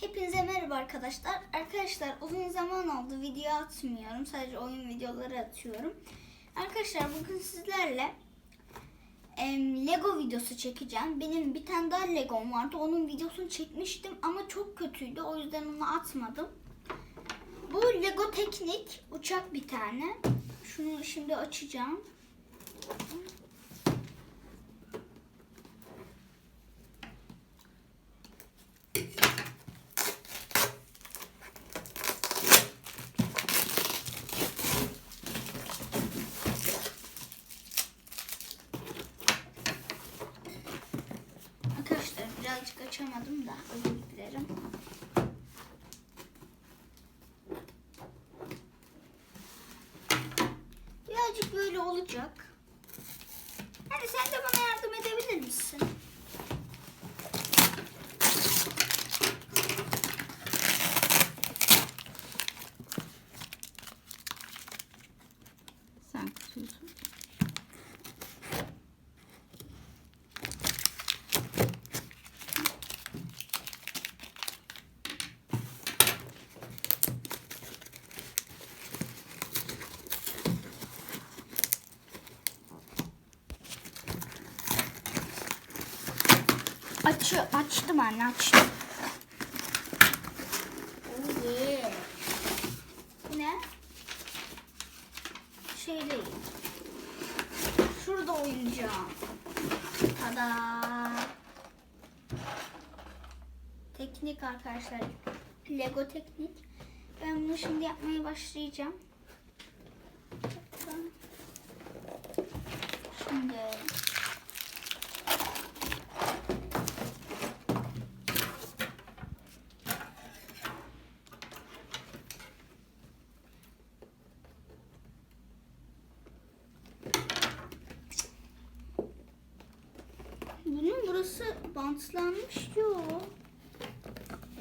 Hepinize merhaba arkadaşlar. Arkadaşlar uzun zaman oldu video atmıyorum. Sadece oyun videoları atıyorum. Arkadaşlar bugün sizlerle em, Lego videosu çekeceğim. Benim bir tane daha Legom vardı. Onun videosunu çekmiştim ama çok kötüydü. O yüzden onu atmadım. Bu Lego Teknik uçak bir tane. Şunu şimdi açacağım. Arkadaşlar birazcık açamadım da özür dilerim. Birazcık böyle olacak. Hadi sen de bana yardım edebilir misin? Sen kısıyorsun. Aç, açtım anne açtım. Yeah. Ne? Şey değil. Şurada oyuncağım. Tada. Teknik arkadaşlar. Lego teknik. Ben bunu şimdi yapmaya başlayacağım. Şimdi burası bantlanmış diyor.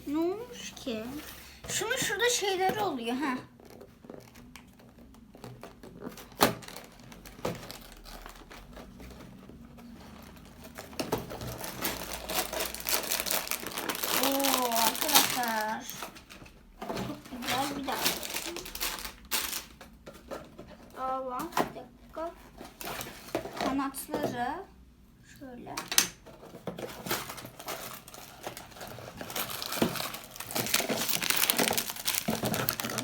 Ne olmuş ki? Şunun şurada şeyleri oluyor ha. Oo arkadaşlar. Çok güzel bir dakika. Allah bir dakika. Kanatları şöyle.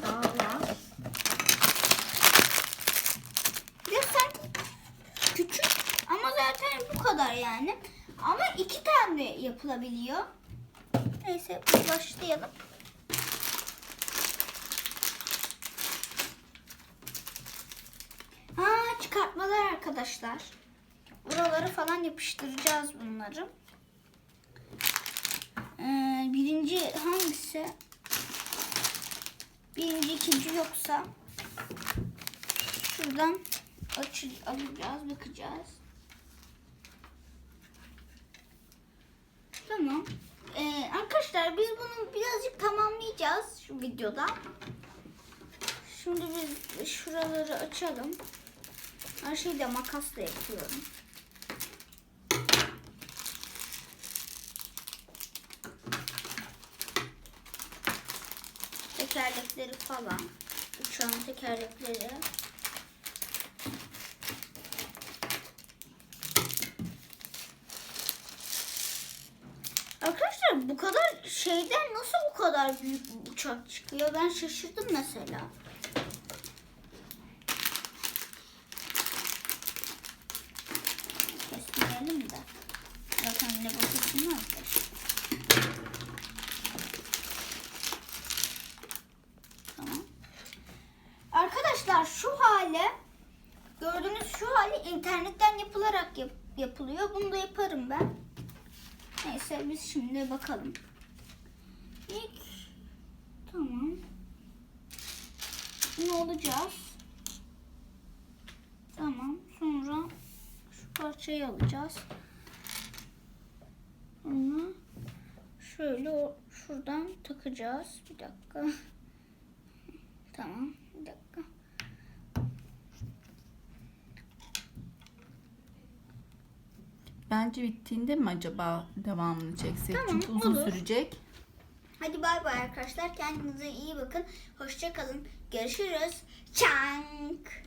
Allah. Bir de sanki küçük ama kadar yani. Ama iki tane yapılabiliyor. Neyse başlayalım. Ha çıkartmalar arkadaşlar. Buraları falan yapıştıracağız bunları. Ee, birinci hangisi? Birinci, ikinci yoksa şuradan açı, alacağız, bakacağız. Tamam. Ee, arkadaşlar biz bunu birazcık tamamlayacağız şu videoda. Şimdi biz şuraları açalım. Her şeyi de makasla yapıyorum. Tekerlekleri falan. Uçağın tekerlekleri. Arkadaşlar bu kadar şeyden nasıl bu kadar büyük bir uçak çıkıyor? Ben şaşırdım mesela. Kesmeyelim de. Zaten ne bakıyorsun Tamam. Arkadaşlar şu hale gördüğünüz şu hali internetten yapılarak yap- yapılıyor. Bunu da yaparım ben. Neyse biz şimdi bakalım. İlk tamam. Ne olacağız? Tamam. Sonra şu parçayı alacağız. Onu şöyle şuradan takacağız. Bir dakika. Tamam. Bir dakika. Bence bittiğinde mi acaba devamını çeksek? Tamam, Çünkü uzun olur. sürecek. Hadi bay bay arkadaşlar. Kendinize iyi bakın. Hoşça kalın. Görüşürüz. Çank.